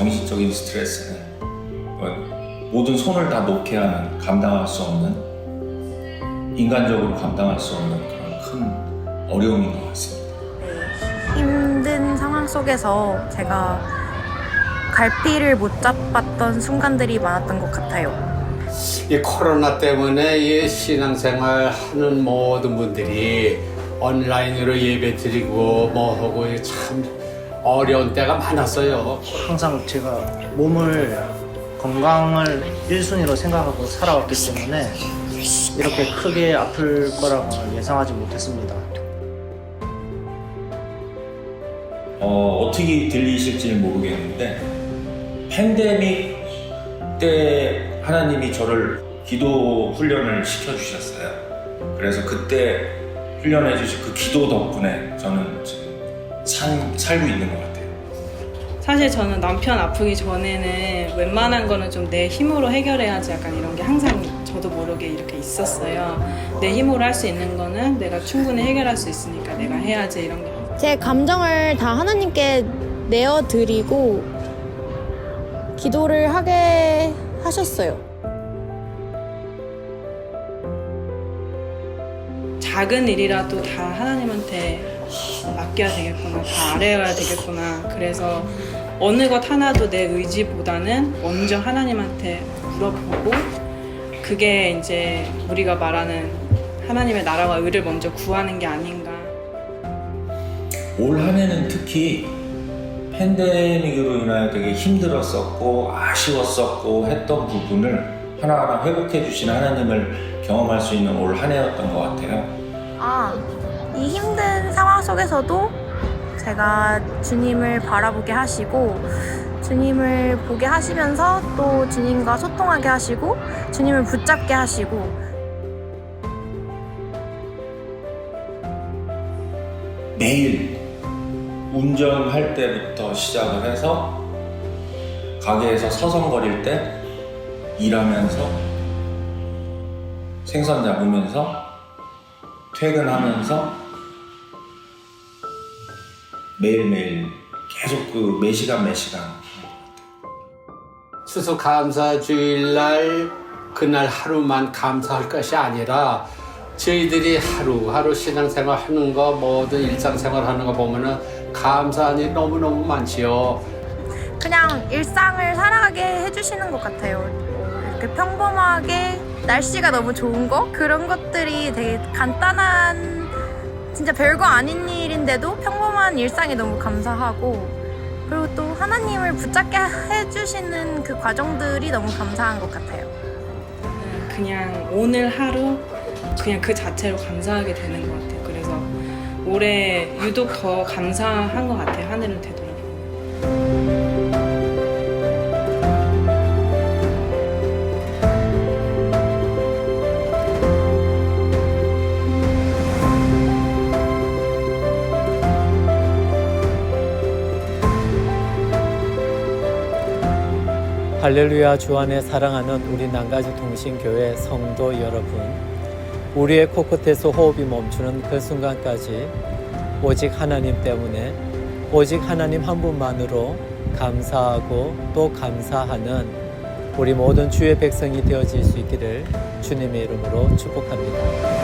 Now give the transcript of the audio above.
정신적인 스트레스는 어, 모든 손을 다 놓게 하는 감당할 수 없는 인간적으로 감당할 수 없는 그런 큰 어려움인 것 같습니다. 힘든 상황 속에서 제가 갈피를 못 잡았던 순간들이 많았던 것 같아요. 이 코로나 때문에 이 신앙생활 하는 모든 분들이 온라인으로 예배 드리고 뭐 하고 참 어려운 때가 많았어요. 항상 제가 몸을 건강을 1순위로 생각하고 살아왔기 때문에 이렇게 크게 아플 거라고는 예상하지 못했습니다. 어, 어떻게 들리실지 모르겠는데 팬데믹 때 하나님이 저를 기도 훈련을 시켜주셨어요. 그래서 그때 훈련해 주신 그 기도 덕분에 저는 지금 산, 살고 있는 것 같아요. 사실 저는 남편 아프기 전에는 웬만한 거는 좀 내 힘으로 해결해야지 약간 이런 게 항상 저도 모르게 이렇게 있었어요. 내 힘으로 할 수 있는 거는 내가 충분히 해결할 수 있으니까 내가 해야지 이런 게. 제 감정을 다 하나님께 내어드리고 기도를 하게 하셨어요. 작은 일이라도 다 하나님한테 맡겨야 되겠구나, 다 아뢰어야 되겠구나. 그래서 어느 것 하나도 내 의지보다는 먼저 하나님한테 물어보고 그게 이제 우리가 말하는 하나님의 나라와 의를 먼저 구하는 게 아닌가. 올 한 해는 특히 팬데믹으로 인하여 되게 힘들었었고 아쉬웠었고 했던 부분을 하나하나 회복해 주신 하나님을 경험할 수 있는 올 한 해였던 것 같아요. 아, 이 힘든 속에서도 제가 주님을 바라보게 하시고 주님을 보게 하시면서 또 주님과 소통하게 하시고 주님을 붙잡게 하시고. 매일 운전할 때부터 시작을 해서 가게에서 서성거릴 때 일하면서 생선 잡으면서 퇴근하면서 매일매일 계속 그 매 시간 매 시간 추수 감사 주일날 그날 하루만 감사할 것이 아니라 저희들이 하루하루 신앙생활 하는 거 모든 일상생활 하는 거 보면은 감사한 일 너무너무 많지요. 그냥 일상을 살아가게 해주시는 것 같아요. 이렇게 평범하게 날씨가 너무 좋은 거 그런 것들이 되게 간단한 진짜 별거 아닌 일인데도 평범한 일상이 너무 감사하고 그리고 또 하나님을 붙잡게 해주시는 그 과정들이 너무 감사한 것 같아요. 그냥 오늘 하루 그냥 그 자체로 감사하게 되는 것 같아요. 그래서 올해 유독 더 감사한 것 같아요. 하늘을 되돌아 할렐루야 주 안에 사랑하는 우리 난가지 동신교회 성도 여러분 우리의 코끝에서 호흡이 멈추는 그 순간까지 오직 하나님 때문에 오직 하나님 한 분만으로 감사하고 또 감사하는 우리 모든 주의 백성이 되어질 수 있기를 주님의 이름으로 축복합니다.